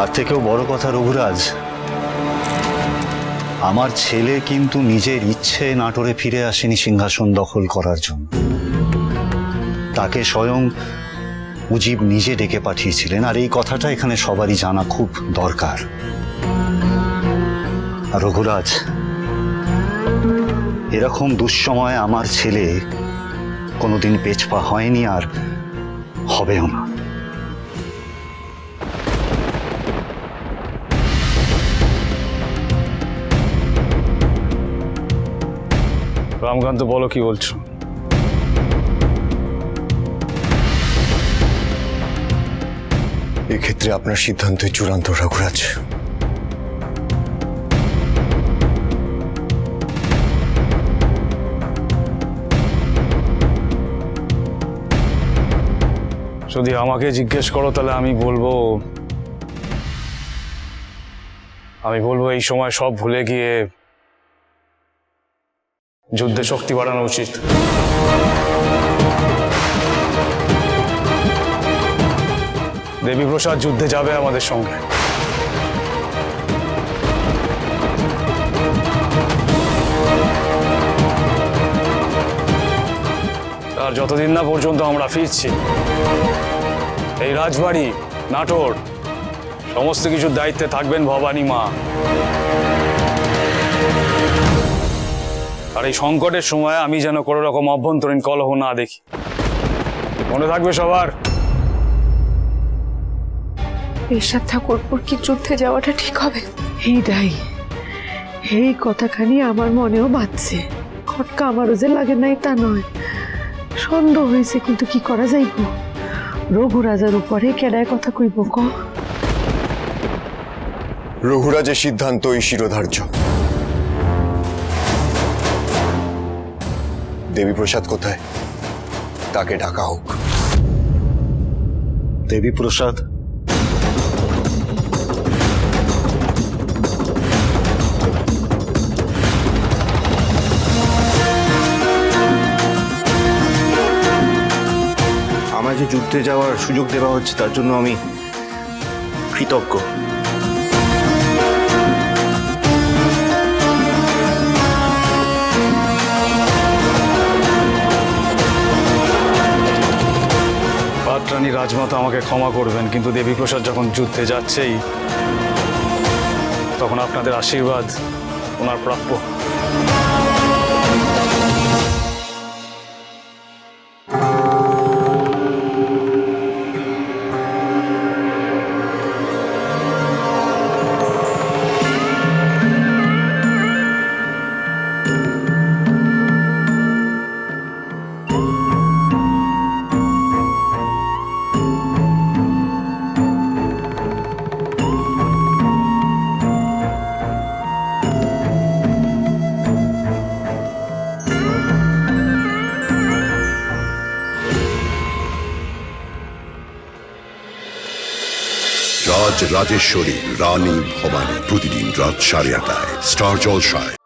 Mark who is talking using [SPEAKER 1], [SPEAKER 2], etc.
[SPEAKER 1] তার থেকেও বড় কথা রঘুরাজ, আমার ছেলে কিন্তু নিজের ইচ্ছে নাটোরে ফিরে আসেনি সিংহাসন দখল করার জন্য। তাকে স্বয়ং মুজিব নিজে ডেকে পাঠিয়েছিলেন, আর এই কথাটা এখানে সবারই জানা খুব দরকার। রঘুরাজ, এরকম দুঃসময়ে আমার ছেলে কোনোদিন পেছপা হয়নি আর হবেও না।
[SPEAKER 2] রামকান্ত বলো কি বলছো?
[SPEAKER 3] এক্ষেত্রে আপনার সিদ্ধান্তই চূড়ান্ত রঘুরাজ
[SPEAKER 2] যদি আমাকে জিজ্ঞেস করো তাহলে আমি বলব আমি বলব এই সময় সব ভুলে গিয়ে যুদ্ধে শক্তি বাড়ানো উচিত। দেবীপ্রসাদ যুদ্ধে যাবে আমাদের সঙ্গে। আর যতদিন না পর্যন্ত আমরা ফিরছি, এই রাজবাড়ি, নাটোর, সমস্ত কিছুর দায়িত্বে থাকবেন ভবানী মা। আর এই সংকটের সময় আমি যেন কোনো রকম অভ্যন্তরীণ কলহ না দেখি। মনে থাকবে সবার?
[SPEAKER 4] এরশাদ ঠাকুরপুর কি যুদ্ধে যাওয়াটা ঠিক হবে?
[SPEAKER 5] এইটাই এই কথাখানি আমার মনেও বাজছে খটকা আমারও যে লাগে নাই তা নয়। সন্দেহ হয়েছে কিন্তু কি করা যাইব? রঘুরাজার উপরে কেডায় কথা কইব ক?
[SPEAKER 3] রঘুরাজের সিদ্ধান্তই শিরোধার্য। দেবীপ্রসাদ কোথায়? তাকে ডাকা হোক।
[SPEAKER 1] দেবী প্রসাদ
[SPEAKER 6] যে যুদ্ধে যাওয়ার সুযোগ দেওয়া হচ্ছে, তার জন্য আমি কৃতজ্ঞ।
[SPEAKER 2] রাজমাতা আমাকে ক্ষমা করবেন কিন্তু দেবীপ্রসাদ যখন যুদ্ধে যাচ্ছেই তখন আপনাদের আশীর্বাদ ওনার প্রাপ্য।
[SPEAKER 7] রাজ রাজেশ্বরী রানী ভবানী প্রতিদিন রাত সাড়ে আটায় স্টার জলসায়।